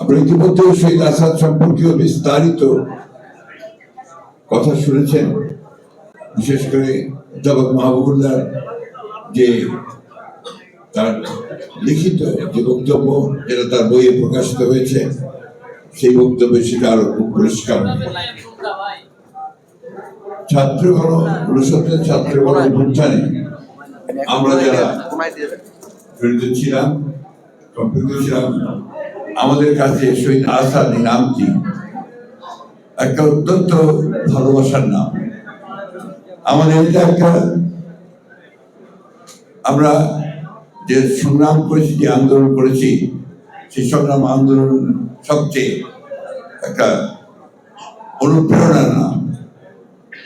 আপনারা ইতিমধ্যে শহীদ আসাদ সম্পর্কীয় বিস্তারিত কথা শুনেছেন। বিশেষ করে জগৎ মাহবুবুল্লাহ যে তার লিখিত যে বক্তব্য, যেটা তার বইয়ে প্রকাশিত হয়েছে, সেই বক্তব্যে সেটা আরও খুব পরিষ্কার। ছাত্রগণ ঊনসত্তর ছাত্রগণ অভ্যুত্থানে আমরা যারা জড়িত ছিলাম, সম্পৃক্ত ছিলাম আমাদের কাছে শহীদ আসাদ নামটি একটা অত্যন্ত ভালোবাসার নাম। আমাদের এটা একটা আমরা যে সংগ্রাম করেছি, যে আন্দোলন করেছি, সেই সংগ্রাম আন্দোলন সবচেয়ে একটা অনুপ্রেরণার নাম।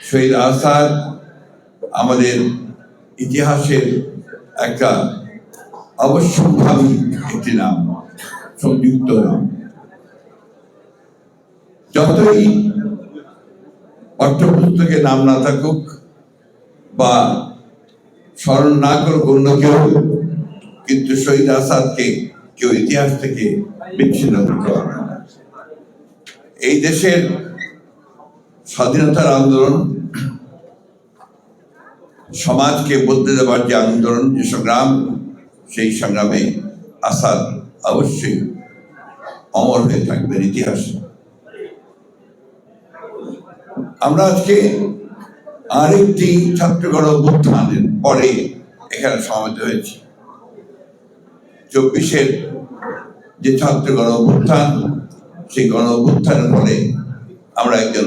শহীদ আসাদ আমাদের ইতিহাসের একটা অবশ্যম্ভাবী একটি নাম। সংযুক্ত যতই পাঠ্যপুস্তকে নাম না থাকুক বা স্মরণ না করুক অন্য কেউ, কিন্তু শহীদ আসাদকে কেউ ইতিহাস থেকে বিচ্ছিন্ন করতে পারবে এই দেশের স্বাধীনতার আন্দোলন, সমাজকে বদলে দেওয়ার যে আন্দোলন যে সংগ্রাম সেই সংগ্রামে আসাদ অবশ্যই অমর হয়ে থাকবেন ইতিহাসে। আমরা আজকে আরেকটি ছাত্রগণ অভ্যুত্থানের পরে এখানে সমাবেত হয়েছি। চব্বিশের যে ছাত্র গণ অভ্যুত্থান, সেই গণ অভ্যুত্থানের পরে আমরা একজন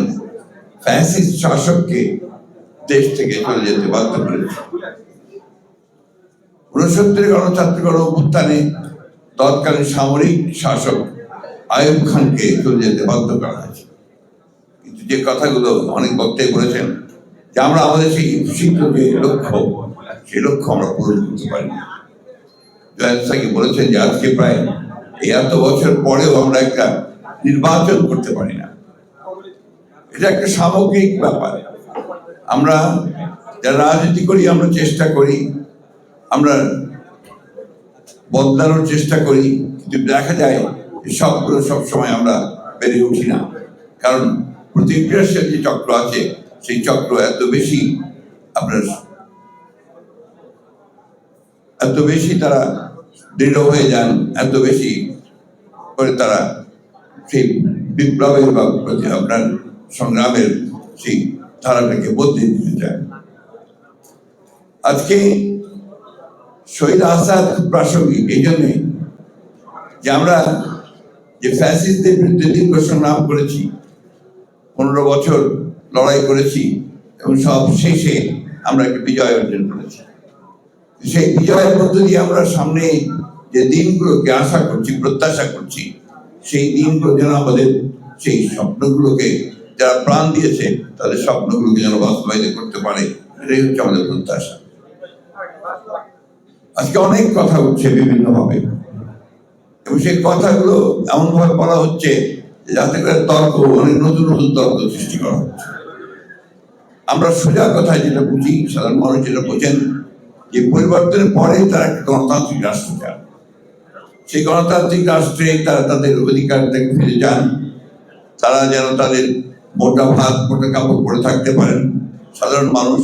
ফ্যাসিস্ট শাসককে দেশ থেকে চলে যেতে বাধ্য করেছি। উনসত্তরের গণছাত্র গণ অভ্যুত্থানে তৎকালীন সামরিক শাসক আয়ুব খানকে চলে যেতে বাধ্য করা হয়েছে। কিন্তু যে কথাগুলো অনেক বক্তাই বলেছেন, যে আমরা আমাদের সেই যে লক্ষ্য, সেই লক্ষ্য আমরা পূরণ করতে জয়েন্ট সাকি বলেছেন যে আজকে প্রায় এই এত বছর পরেও আমরা একটা নির্বাচন করতে পারি না? এটা একটা সামগ্রিক ব্যাপার। আমরা যারা রাজনীতি করি, আমরা চেষ্টা করি, আমরা বদলানোর চেষ্টা করি, কিন্তু দেখা যায় সবগুলো সবসময় আমরা বেড়ে উঠি না। কারণ প্রতিক্রিয়াশীল যে চক্র আছে, সেই চক্র এত বেশি আপনার এত বেশি তারা দৃঢ় হয়ে যান, এত বেশি করে তারা সেই বিপ্লবের বা প্রতি আপনার সংগ্রামের সেই ধারাটাকে বদলে দিতে চায়। আজকে শহীদ আসাদ প্রাসঙ্গিক, এই জন্যে যে আমরা যে ফ্যাসিস্টদের বিরুদ্ধে দীর্ঘ সংগ্রাম করেছি, পনেরো বছর লড়াই করেছি এবং সব শেষে আমরা একটা বিজয় অর্জন করেছি। সেই বিজয়ের মধ্য দিয়ে আমরা সামনে যে দিনগুলোকে আশা করছি, প্রত্যাশা করছি, সেই দিনগুলো যেন আমাদের সেই স্বপ্নগুলোকে যারা প্রাণ দিয়েছে, তাদের স্বপ্নগুলোকে যেন বাস্তবায়িত করতে পারে, এটাই হচ্ছে আমাদের প্রত্যাশা। আজকে অনেক কথা উঠছে বিভিন্ন ভাবে এবং সেই কথাগুলো এমনভাবে বলা হচ্ছে যাতে করে তর্ক অনেক নতুন নতুন তর্ক সৃষ্টি করা হচ্ছে। আমরা সোজা কথায় যেটা বুঝি, সাধারণ মানুষ যেটা বোঝেন, যে পরিবর্তনের পরে তারা একটা গণতান্ত্রিক রাষ্ট্র চান সেই গণতান্ত্রিক রাষ্ট্রে তারা তাদের অধিকার থেকে ফিরে যান। তারা যেন তাদের মোটা ভাত, মোটা কাপড় পরে থাকতে পারেন। সাধারণ মানুষ,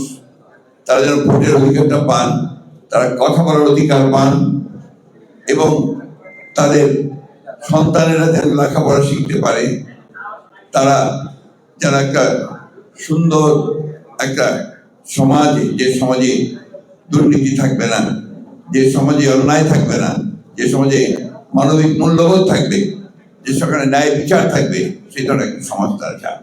তারা যেন ভোটের অধিকারটা পান। তারা কথা বলার অধিকার পান এবং তাদের সন্তানেরা যেন লেখাপড়া শিখতে পারে, তারা যেন একটা সুন্দর একটা সমাজ, যে সমাজে দুর্নীতি থাকবে না, যে সমাজে অন্যায় থাকবে না, যে সমাজে মানবিক মূল্যবোধ থাকবে, যে সেখানে ন্যায় বিচার থাকবে ধরনের একটা সমাজ তারা চায়।